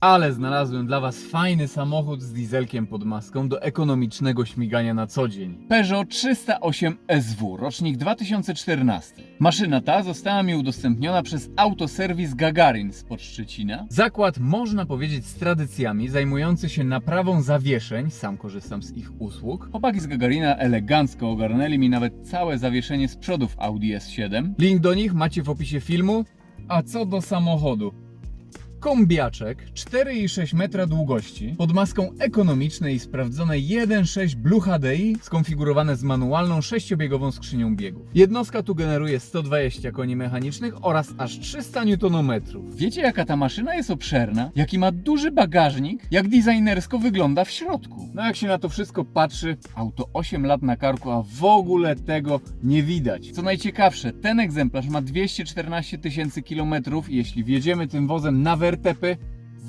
Ale znalazłem dla Was fajny samochód z dieselkiem pod maską do ekonomicznego śmigania na co dzień. Peugeot 308 SW, rocznik 2014. Maszyna ta została mi udostępniona przez autoserwis Gagarin z Szczecina. Zakład, można powiedzieć, z tradycjami, zajmujący się naprawą zawieszeń. Sam korzystam z ich usług. Chłopaki z Gagarina elegancko ogarnęli mi nawet całe zawieszenie z przodów Audi S7. Link do nich macie w opisie filmu. A co do samochodu? Kombiaczek 4,6 metra długości pod maską ekonomicznej i sprawdzonej 1.6 Blue HDI skonfigurowane z manualną sześciobiegową skrzynią biegów. Jednostka tu generuje 120 koni mechanicznych oraz aż 300 Nm. Wiecie jaka ta maszyna jest obszerna? Jaki ma duży bagażnik? Jak designersko wygląda w środku? No jak się na to wszystko patrzy, auto 8 lat na karku, a w ogóle tego nie widać. Co najciekawsze, ten egzemplarz ma 214 tysięcy kilometrów i jeśli wjedziemy tym wozem na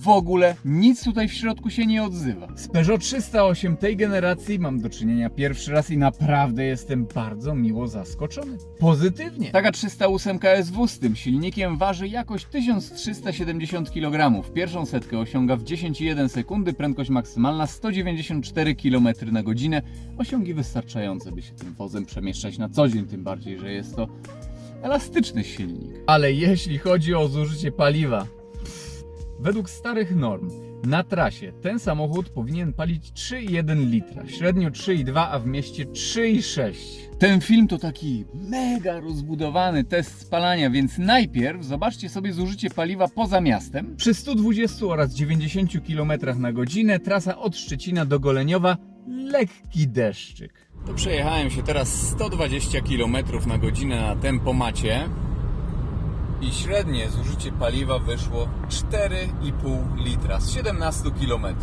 w ogóle nic tutaj w środku się nie odzywa. Z Peugeot 308 tej generacji mam do czynienia pierwszy raz i naprawdę jestem bardzo miło zaskoczony. Pozytywnie. Taka 308 SW z tym silnikiem waży jakoś 1370 kg. Pierwszą setkę osiąga w 10,1 sekundy, prędkość maksymalna 194 km na godzinę. Osiągi wystarczające, by się tym wozem przemieszczać na co dzień, tym bardziej, że jest to elastyczny silnik. Ale jeśli chodzi o zużycie paliwa, Według starych norm na trasie ten samochód powinien palić 3,1 litra, średnio 3,2, a w mieście 3,6. Ten film to taki mega rozbudowany test spalania, więc najpierw zobaczcie sobie zużycie paliwa poza miastem. Przy 120 oraz 90 km na godzinę trasa od Szczecina do Goleniowa lekki deszczyk. To przejechałem się teraz 120 km na godzinę na tempomacie i średnie zużycie paliwa wyszło 4,5 litra z 17 km.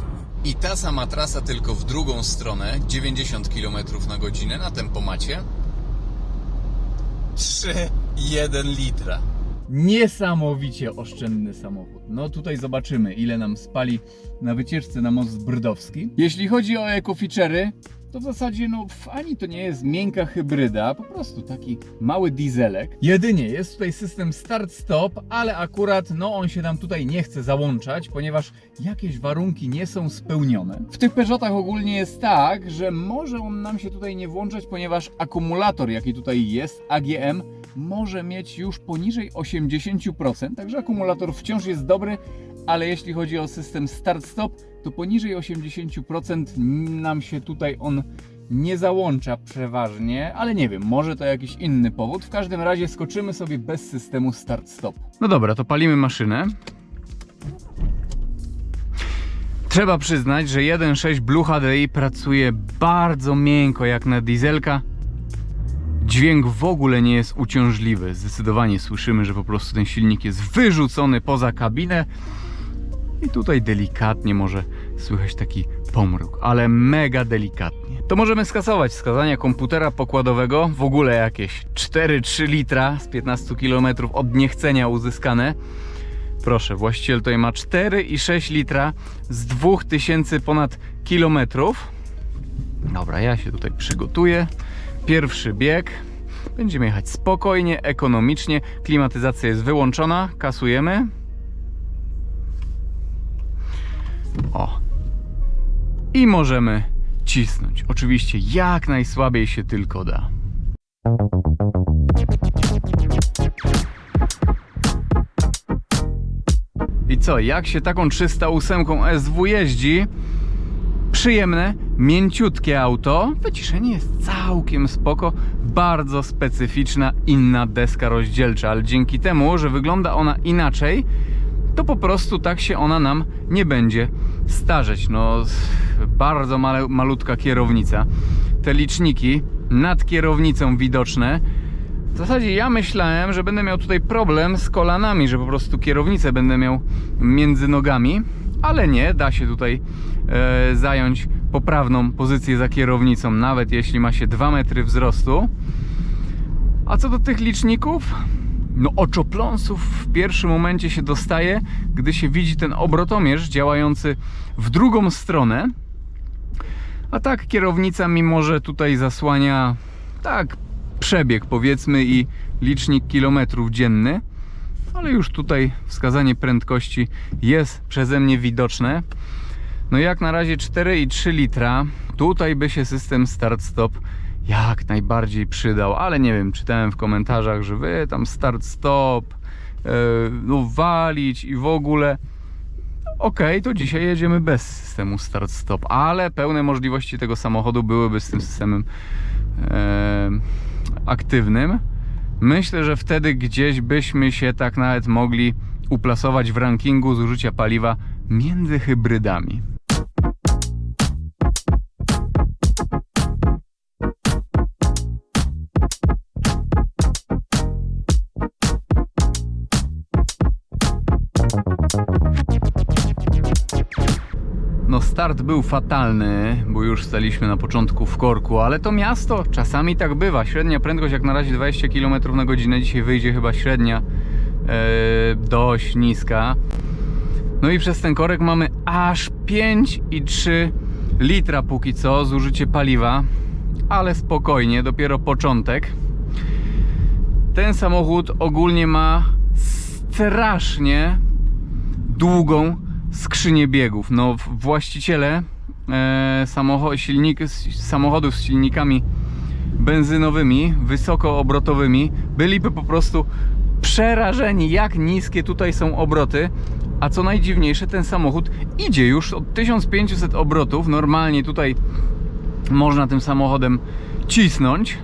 I ta sama trasa tylko w drugą stronę, 90 km na godzinę na tempomacie 3,1 litra. Niesamowicie oszczędny samochód. No tutaj zobaczymy, ile nam spali na wycieczce na most Brdowski. Jeśli chodzi o eco-feature'y, to w zasadzie no ani to nie jest miękka hybryda, po prostu taki mały dieselek. Jedynie jest tutaj system start-stop, ale akurat no on się nam tutaj nie chce załączać, ponieważ jakieś warunki nie są spełnione. W tych Peugeotach ogólnie jest tak, że może on nam się tutaj nie włączać, ponieważ akumulator jaki tutaj jest, AGM, może mieć już poniżej 80%, także akumulator wciąż jest dobry, ale jeśli chodzi o system start-stop, to poniżej 80% nam się tutaj on nie załącza przeważnie, ale nie wiem, może to jakiś inny powód. W każdym razie skoczymy sobie bez systemu start-stop. No dobra, to palimy maszynę. Trzeba przyznać, że 1.6 Blue HDI pracuje bardzo miękko jak na dieselka. Dźwięk w ogóle nie jest uciążliwy. Zdecydowanie słyszymy, że po prostu ten silnik jest wyrzucony poza kabinę. I tutaj delikatnie może słychać taki pomruk, ale mega delikatnie. To możemy skasować wskazania komputera pokładowego. W ogóle jakieś 4-3 litra z 15 km od niechcenia uzyskane. Proszę, właściciel tutaj ma 4,6 litra z 2000 ponad kilometrów. Dobra, ja się tutaj przygotuję. Pierwszy bieg. Będziemy jechać spokojnie, ekonomicznie. Klimatyzacja jest wyłączona. Kasujemy. O. I możemy cisnąć. Oczywiście jak najsłabiej się tylko da. I co, jak się taką 308 SW jeździ? Przyjemne, mięciutkie auto. Wyciszenie jest całkiem spoko. Bardzo specyficzna, inna deska rozdzielcza, ale dzięki temu, że wygląda ona inaczej, to po prostu tak się ona nam nie będzie starzeć. No, bardzo male, malutka kierownica. Te liczniki nad kierownicą widoczne. W zasadzie ja myślałem, że będę miał tutaj problem z kolanami, że po prostu kierownicę będę miał między nogami, ale nie, da się tutaj e, zająć poprawną pozycję za kierownicą, nawet jeśli ma się 2 metry wzrostu. A co do tych liczników, no oczopląsów w pierwszym momencie się dostaje, gdy się widzi ten obrotomierz działający w drugą stronę. A tak kierownica, mimo że tutaj zasłania tak przebieg powiedzmy i licznik kilometrów dzienny, ale już tutaj wskazanie prędkości jest przeze mnie widoczne. No jak na razie 4,3 litra. Tutaj by się system start-stop jak najbardziej przydał, ale nie wiem, czytałem w komentarzach, że wy tam start-stop, yy, no walić i w ogóle. Okej, to dzisiaj jedziemy bez systemu start-stop, ale pełne możliwości tego samochodu byłyby z tym systemem e, aktywnym. Myślę, że wtedy gdzieś byśmy się tak nawet mogli uplasować w rankingu zużycia paliwa między hybrydami. Start był fatalny, bo już staliśmy na początku w korku, ale to miasto czasami tak bywa. Średnia prędkość jak na razie 20 km na godzinę, dzisiaj wyjdzie chyba średnia e, dość niska. No i przez ten korek mamy aż 5,3 litra póki co zużycie paliwa, ale spokojnie, dopiero początek. Ten samochód ogólnie ma strasznie długą skrzynię biegów. No, właściciele e, samocho- silnik, samochodów z silnikami benzynowymi, wysokoobrotowymi, byliby po prostu przerażeni, jak niskie tutaj są obroty. A co najdziwniejsze, ten samochód idzie już od 1500 obrotów. Normalnie tutaj można tym samochodem cisnąć.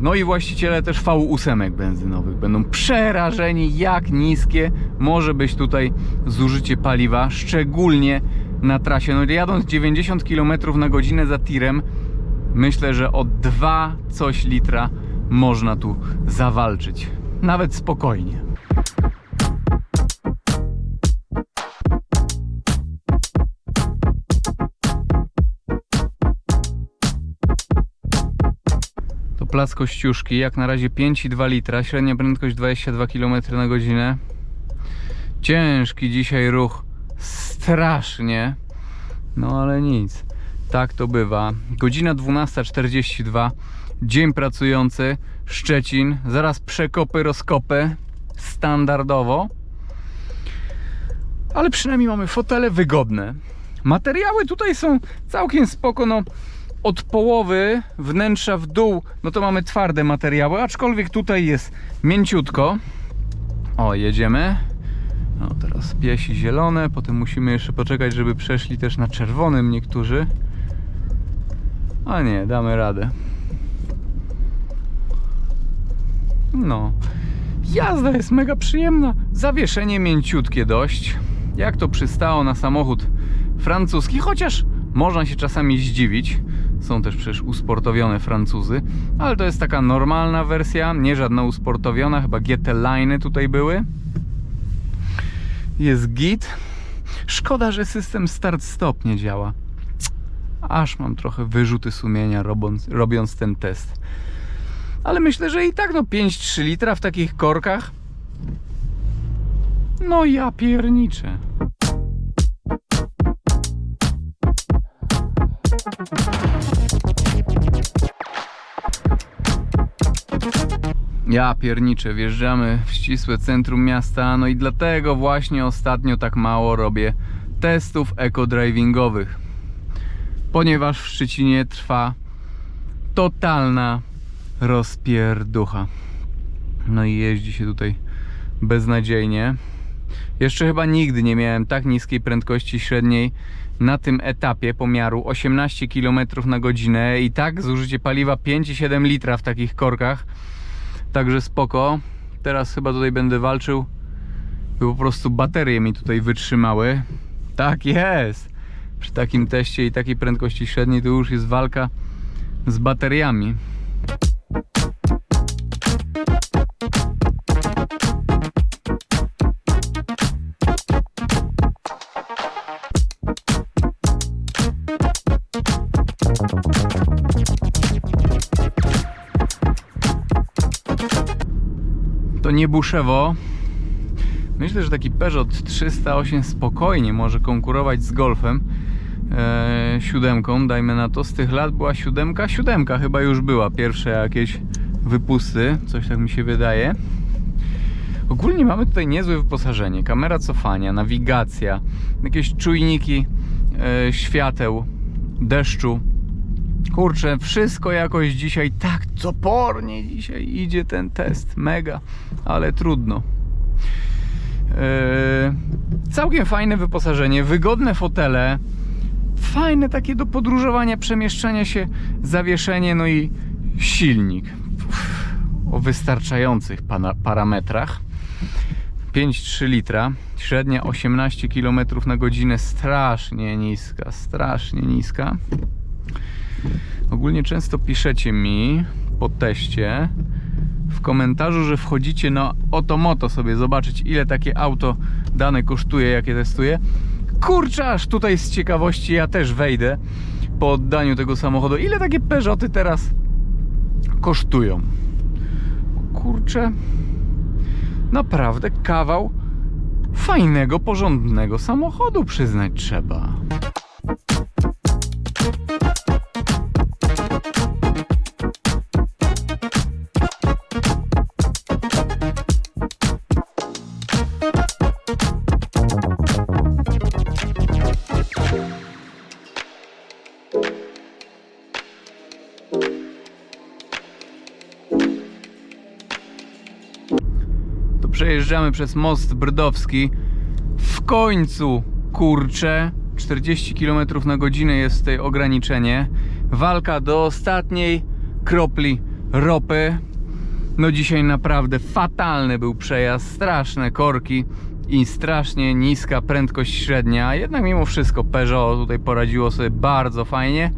No i właściciele też V8 benzynowych będą przerażeni, jak niskie może być tutaj zużycie paliwa, szczególnie na trasie. No jadąc 90 km na godzinę za tirem, myślę, że o 2 coś litra można tu zawalczyć. Nawet spokojnie. Plac Kościuszki, jak na razie 5,2 litra, średnia prędkość 22 km na godzinę. Ciężki dzisiaj ruch, strasznie, no ale nic, tak to bywa. Godzina 12.42, dzień pracujący, Szczecin, zaraz przekopy, rozkopy, standardowo. Ale przynajmniej mamy fotele wygodne. Materiały tutaj są całkiem spoko, no od połowy wnętrza w dół, no to mamy twarde materiały, aczkolwiek tutaj jest mięciutko. O, jedziemy. No teraz piesi zielone, potem musimy jeszcze poczekać, żeby przeszli też na czerwonym niektórzy. A nie, damy radę. No. Jazda jest mega przyjemna. Zawieszenie mięciutkie dość. Jak to przystało na samochód francuski, chociaż można się czasami zdziwić. Są też przecież usportowione Francuzy, ale to jest taka normalna wersja, nie żadna usportowiona, chyba GT Line tutaj były. Jest git. Szkoda, że system start-stop nie działa. Aż mam trochę wyrzuty sumienia robiąc, robiąc ten test. Ale myślę, że i tak no 5-3 litra w takich korkach. No ja pierniczę. Ja pierniczę, wjeżdżamy w ścisłe centrum miasta, no i dlatego właśnie ostatnio tak mało robię testów eco-drivingowych. Ponieważ w Szczecinie trwa totalna rozpierducha. No i jeździ się tutaj beznadziejnie. Jeszcze chyba nigdy nie miałem tak niskiej prędkości średniej na tym etapie pomiaru 18 km na godzinę i tak zużycie paliwa 5,7 litra w takich korkach. Także spoko. Teraz chyba tutaj będę walczył, by po prostu baterie mi tutaj wytrzymały. Tak jest. Przy takim teście i takiej prędkości średniej to już jest walka z bateriami. To nie Buszewo. Myślę, że taki Peugeot 308 spokojnie może konkurować z Golfem e, siódemką, dajmy na to. Z tych lat była siódemka, siódemka chyba już była. Pierwsze jakieś wypusty, coś tak mi się wydaje. Ogólnie mamy tutaj niezłe wyposażenie. Kamera cofania, nawigacja, jakieś czujniki e, świateł, deszczu. Kurczę, wszystko jakoś dzisiaj tak topornie dzisiaj idzie ten test. Mega, ale trudno. E, całkiem fajne wyposażenie, wygodne fotele, fajne takie do podróżowania, przemieszczania się, zawieszenie, no i silnik o wystarczających parametrach. 5,3 litra, średnia 18 km na godzinę, strasznie niska, strasznie niska. Ogólnie często piszecie mi po teście w komentarzu, że wchodzicie na Otomoto sobie zobaczyć ile takie auto dane kosztuje, jakie testuję. Kurczę, aż tutaj z ciekawości ja też wejdę po oddaniu tego samochodu. Ile takie Peugeoty teraz kosztują? Kurczę, naprawdę kawał fajnego, porządnego samochodu przyznać trzeba. Przejeżdżamy przez most brdowski. W końcu, kurczę, 40 km na godzinę jest tutaj ograniczenie. Walka do ostatniej kropli ropy. No dzisiaj naprawdę fatalny był przejazd, straszne korki i strasznie niska prędkość średnia. Jednak mimo wszystko Peugeot tutaj poradziło sobie bardzo fajnie,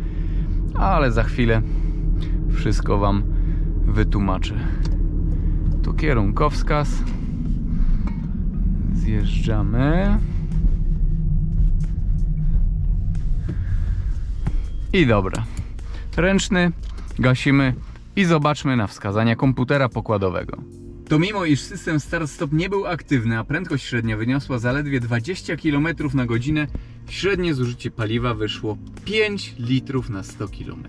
ale za chwilę wszystko Wam wytłumaczę. Tu kierunkowskaz. Zjeżdżamy. I dobra. Ręczny, gasimy i zobaczmy na wskazania komputera pokładowego. To mimo iż system start-stop nie był aktywny, a prędkość średnia wyniosła zaledwie 20 km na godzinę, średnie zużycie paliwa wyszło 5 litrów na 100 km.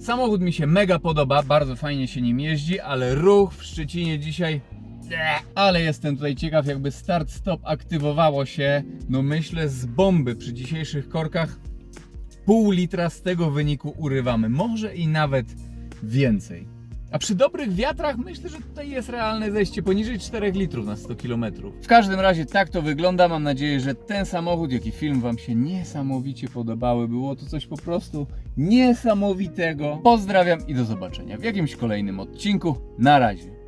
Samochód mi się mega podoba, bardzo fajnie się nim jeździ, ale ruch w Szczecinie dzisiaj ale jestem tutaj ciekaw, jakby start-stop aktywowało się, no myślę z bomby przy dzisiejszych korkach. Pół litra z tego wyniku urywamy, może i nawet więcej. A przy dobrych wiatrach myślę, że tutaj jest realne zejście poniżej 4 litrów na 100 km. W każdym razie tak to wygląda. Mam nadzieję, że ten samochód, jak i film Wam się niesamowicie podobały. Było to coś po prostu niesamowitego. Pozdrawiam i do zobaczenia w jakimś kolejnym odcinku. Na razie.